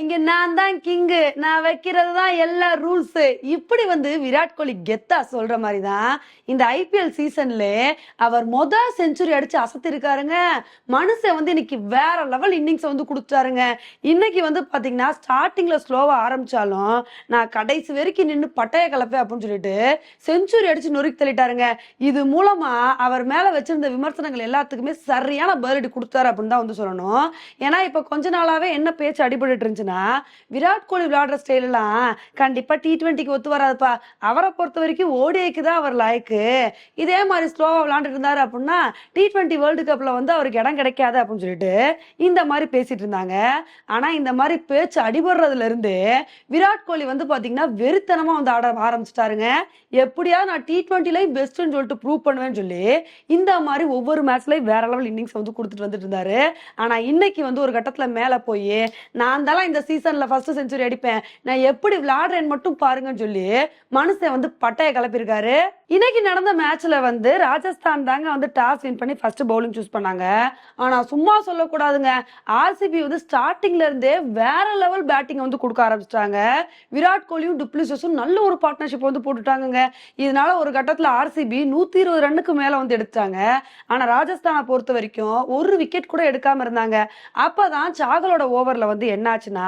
இங்க நான் தான் கிங்கு நான் வைக்கிறது தான் எல்லா ரூல்ஸ் இப்படி வந்து விராட் கோலி கெத்தா சொல்ற மாதிரி தான் இந்த ஐபிஎல் சீசன்ல அவர் மொத செஞ்சுரி அடிச்சு அசத்திருக்காருங்க. மனுஷன் வந்து இன்னைக்கு வேற லெவல் இன்னிங்ஸ் வந்து கொடுத்தாருங்க இன்னைக்கு வந்து பாத்தீங்கன்னா ஸ்டார்டிங்ல ஸ்லோவா ஆரம்பிச்சாலும் நான் கடைசி வரைக்கும் நின்று பட்டைய கலப்பேன் அப்படின்னு சொல்லிட்டு செஞ்சுரி அடிச்சு நொறுக்கி தள்ளிட்டாருங்க. இது மூலமா அவர் மேல வச்சிருந்த விமர்சனங்கள் எல்லாத்துக்குமே சரியான பதிலடி கொடுத்தாரு அப்படின்னு தான் வந்து சொல்லணும். ஏன்னா இப்ப கொஞ்ச நாளாவே என்ன பேச்சு அடிபட்டு இருந்துச்சுன்னா விராட் கோலி விளையாடுற ஸ்டைல் எல்லாம் கண்டிப்பா டி ட்வெண்ட்டிக்கு ஒத்து வராதுப்பா. அவரை பொறுத்த வரைக்கும் ஓடிஐக்கு தான் அவர் லாய்க்கு இதே மாதிரி ஸ்லோவாக விளையாண்டுட்டு இருந்தார் அப்படின்னா டி ட்வெண்ட்டி வேர்ல்டு கப்ல வந்து அவருக்கு இடம் கிடைக்காது அப்படின்னு சொல்லிட்டு இந்த மாதிரி பேசிட்டு இருந்தாங்க. ஆனா இந்த மாதிரி பேச்சு அடிபடுறதுல இருந்து விராட் கோலி வந்து பாத்தீங்கன்னா வெறித்தனமா வந்து ஆட ஆரம்பிச்சிட்டாருங்க. எப்படியா நான் டி ட்வெண்ட்டிலையும் பெஸ்ட்னு சொல்லிட்டு ப்ரூவ் பண்ணுவேன்னு சொல்லி இந்த மாதிரி ஒவ்வொரு மேட்ச்லயும் வேற லெவல் இன்னிங்ஸ் வந்து கொடுத்துட்டு வந்துட்டு இருந்தாரு. ஆனா இன்னைக்கு வந்து ஒரு கட்டத்துல மேல போய் நான் தான் இந்த சீசன்ல ஃபர்ஸ்ட் செஞ்சுரி அடிப்பேன். நான் எப்படி விளையாடுறேன்னு மட்டும் பாருங்கன்னு சொல்லி மனுஷன் வந்து பட்டைய கிளப்பியிருக்காரு. இன்னைக்கு நடந்த மேட்ச்ல வந்து ராஜஸ்தான் தாங்க வந்து டாஸ் வின் பண்ணி ஃபர்ஸ்ட் பவுலிங் சூஸ் பண்ணாங்க. ஆனா சும்மா சொல்லக்கூடாதுங்க. ஆர்சிபி வந்து ஸ்டார்டிங்ல இருந்தே வேற லெவல் பேட்டிங் வந்து கொடுக்க ஆரம்பிச்சிட்டாங்க. விராட் கோலியும் டுப்ளிசஸும் நல்ல ஒரு பார்ட்னர்ஷிப் வந்து போட்டுட்டாங்கங்க. இதனால ஒரு கட்டத்துல ஆர்சிபி நூத்தி இருபது ரன்னுக்கு மேல வந்து எடுத்தாங்க ஆனா ராஜஸ்தானை பொறுத்த வரைக்கும் ஒரு விக்கெட் கூட எடுக்காம இருந்தாங்க. அப்பதான் சாகலோட ஓவர்ல வந்து என்னாச்சுன்னா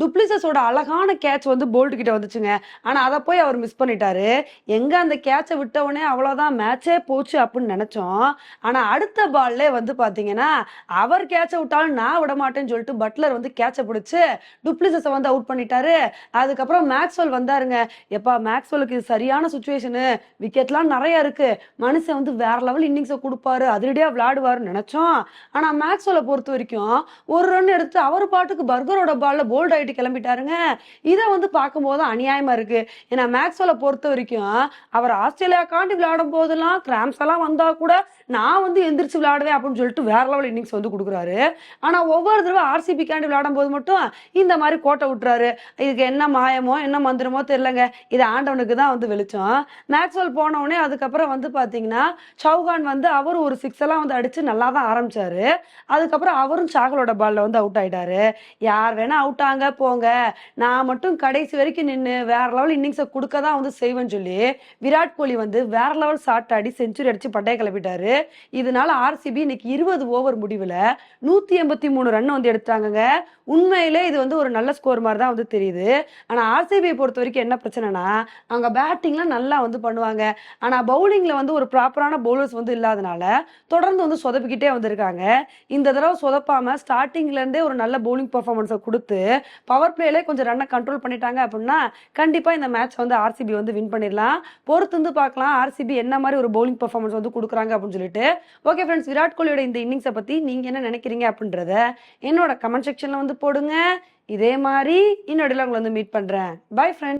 டுப்ளிசஸோட அழகான கேட்ச் வந்து போல்ட் கிட்ட வந்துச்சுங்க. ஆனா அதை போய் அவர் மிஸ் பண்ணிட்டாரு. எங்க அந்த கேட்சை விட்ட உடனே அவ்வளவுதான் மேட்சே போச்சு அப்படின்னு நினைச்சோம். ஆனா அடுத்த பால்ல வந்து பாத்தீங்கன்னா அவர் கேட்சை விட்டாலும் நான் விட மாட்டேன்னு சொல்லிட்டு பட்லர் வந்து கேட்சை பிடிச்சு டுப்ளிசஸை வந்து அவுட் பண்ணிட்டாரு. அதுக்கப்புறம் மேக்ஸ்வெல் வந்தாருங்க. எப்பா மேக்ஸ்வெலுக்கு இது சரியான சுச்சுவேஷனு விக்கெட்லாம் நிறைய இருக்கு. மனுஷன் வந்து வேற லெவல் இன்னிங்ஸை கொடுப்பாரு. அதிரடியா விளையாடுவாருன்னு நினைச்சோம். ஆனா மேக்ஸ்வெலை பொறுத்த வரைக்கும் ஒரு ரன் எடுத்து அவர் பாட்டுக்கு பர்கரோட பால் பால்ல போல்ட் ஆயிட்டு கிளம்பிட்டாருங்க. இதை வந்து பார்க்கும்போது அநியாயமா இருக்கு. ஏன்னா மேக்ஸ்வல பொறுத்த வரைக்கும் அவர் ஆஸ்திரேலியாக்காண்டி விளையாடும் போதெல்லாம் கிராம்ஸ் எல்லாம் வந்தா கூட நான் வந்து எந்திரிச்சு விளையாடுவேன் அப்படின்னு சொல்லிட்டு வேற லெவல் இன்னிங்ஸ் வந்து கொடுக்குறாரு. ஆனா ஒவ்வொரு தடவை ஆர்சிபிக்காண்டி விளையாடும் போது மட்டும் இந்த மாதிரி கோட்டை விட்டுறாரு. இதுக்கு என்ன மாயமோ என்ன மந்திரமோ தெரியலங்க. இது ஆண்டவனுக்கு தான் வந்து வெளிச்சம். மேக்ஸ்வெல் போன உடனே அதுக்கப்புறம் வந்து பாத்தீங்கன்னா சௌகான் வந்து அவர் ஒரு சிக்ஸ் எல்லாம் வந்து அடிச்சு நல்லா தான் ஆரம்பிச்சாரு. அதுக்கப்புறம் அவரும் சாகலோட பால்ல வந்து அவுட் ஆயிட்டாரு. யார் வேணா அவுட்டாங்க போங்க. நான் மட்டும் கடைசி வரைக்கும் நின்று வேற லெவல் இன்னிங்ஸை கொடுக்க தான் வந்து செய்வேன்னு சொல்லி விராட் கோலி வந்து வேற லெவல் ஷாட் ஆடி செஞ்சுரி அடிச்சு பட்டைய கிளப்பிட்டாரு. இதனால ஆர்சிபி இன்னைக்கு இருபது ஓவர் முடிவில் நூற்றி எண்பத்தி மூணு ரன் வந்து எடுத்தாங்கங்க. உண்மையிலே இது வந்து ஒரு நல்ல ஸ்கோர் மாதிரி தான் வந்து தெரியுது. ஆனால் ஆர்சிபியை பொறுத்த வரைக்கும் என்ன பிரச்சனைனா அவங்க பேட்டிங்லாம் நல்லா வந்து பண்ணுவாங்க. ஆனால் பவுலிங்கில் வந்து ஒரு ப்ராப்பரான பவுலர்ஸ் வந்து இல்லாதனால தொடர்ந்து வந்து சொதப்பிக்கிட்டே வந்திருக்காங்க. இந்த தடவை சொதப்பாமல் ஸ்டார்டிங்லேருந்தே ஒரு நல்ல பவுலிங் பர்ஃபார்மன்ஸை கொடுத்து பவர் பிளேலே கொஞ்சம் ரன்னை கண்ட்ரோல் பண்ணிட்டாங்க அப்படின்னா கண்டிப்பா இந்த மேட்ச் வந்து ஆர்சிபி வந்து வின் பண்ணிடலாம். பொறுத்து வந்து பார்க்கலாம் ஆர்சிபி என்ன மாதிரி ஒரு பவுலிங் பர்ஃபார்மன்ஸ் வந்து கொடுக்குறாங்க அப்படின்னு சொல்லிட்டு. ஓகே ஃப்ரெண்ட்ஸ் விராட் கோலியோட இந்த இன்னிங்ஸை பத்தி நீங்க என்ன நினைக்கிறீங்க அப்படின்றத என்னோட கமெண்ட் செக்ஷனில் வந்து போடுங்க. இதே மாதிரி இன்னொடையில் உங்களை வந்து மீட் பண்றேன். Bye friends